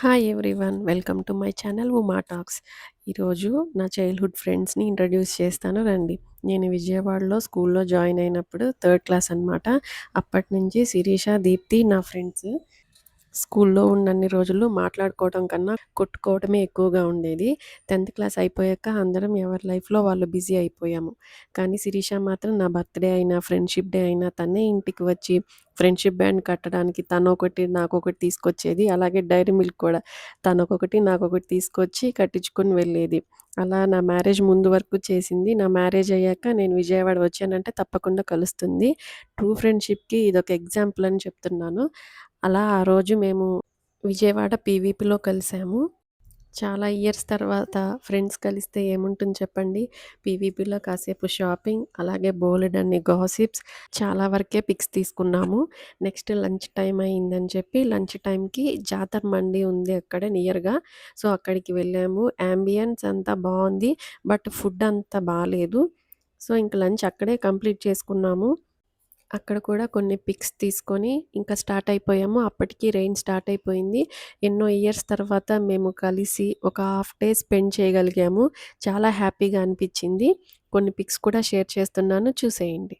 Hi everyone welcome to my channel Uma talks ఈరోజు నా childhood ఫ్రెండ్స్ని ఇంట్రడ్యూస్ చేస్తాను. రండి. నేను విజయవాడలో స్కూల్లో జాయిన్ అయినప్పుడు థర్డ్ క్లాస్ అనమాట అప్పటి నుంచి శిరీష దీప్తి నా ఫ్రెండ్స్ స్కూల్లో ఉన్నన్ని రోజులు మాట్లాడుకోవడం కన్నా కొట్టుకోవడమే ఎక్కువగా ఉండేది. టెన్త్ క్లాస్ అయిపోయాక అందరం ఎవరి లైఫ్లో వాళ్ళు బిజీ అయిపోయాము. కానీ శిరీష మాత్రం నా బర్త్డే అయినా ఫ్రెండ్షిప్ డే అయినా తనే ఇంటికి వచ్చి ఫ్రెండ్షిప్ బ్యాండ్ కట్టడానికి తను ఒకటి నాకు ఒకటి తీసుకొచ్చేది. అలాగే డైరీ మిల్క్ కూడా తను ఒకటి నాకు ఒకటి తీసుకొచ్చి కట్టించుకొని వెళ్ళేది. అలా నా మ్యారేజ్ ముందు వరకు చేసింది. నా మ్యారేజ్ అయ్యాక నేను విజయవాడ వచ్చానంటే తప్పకుండా కలుస్తుంది. ట్రూ ఫ్రెండ్షిప్కి ఇదొక ఎగ్జాంపుల్ అని చెప్తున్నాను. అలా ఆ రోజు మేము విజయవాడ పీవీపీలో కలిసాము. చాలా ఇయర్స్ తర్వాత ఫ్రెండ్స్ కలిస్తే ఏముంటుంది చెప్పండి? పీవీపీలో కాసేపు షాపింగ్ అలాగే బోలెడ్ అన్ని గాసిప్స్ చాలా వరకే పిక్స్ తీసుకున్నాము. నెక్స్ట్ లంచ్ టైం అయిందని చెప్పి లంచ్ టైంకి జాతర మండి ఉంది అక్కడ నియర్గా. సో అక్కడికి వెళ్ళాము. యాంబియన్స్ అంతా బాగుంది బట్ ఫుడ్ అంతా బాగాలేదు సో ఇంక లంచ్ అక్కడే కంప్లీట్ చేసుకున్నాము. అక్కడ కూడా కొన్ని పిక్స్ తీసుకొని ఇంకా స్టార్ట్ అయిపోయాము. అప్పటికి రెయిన్ స్టార్ట్ అయిపోయింది. ఎన్నో ఇయర్స్ తర్వాత మేము కలిసి ఒక హాఫ్ డే స్పెండ్ చేయగలిగాము. చాలా హ్యాపీగా అనిపించింది. కొన్ని పిక్స్ కూడా షేర్ చేస్తున్నాను. చూసేయండి.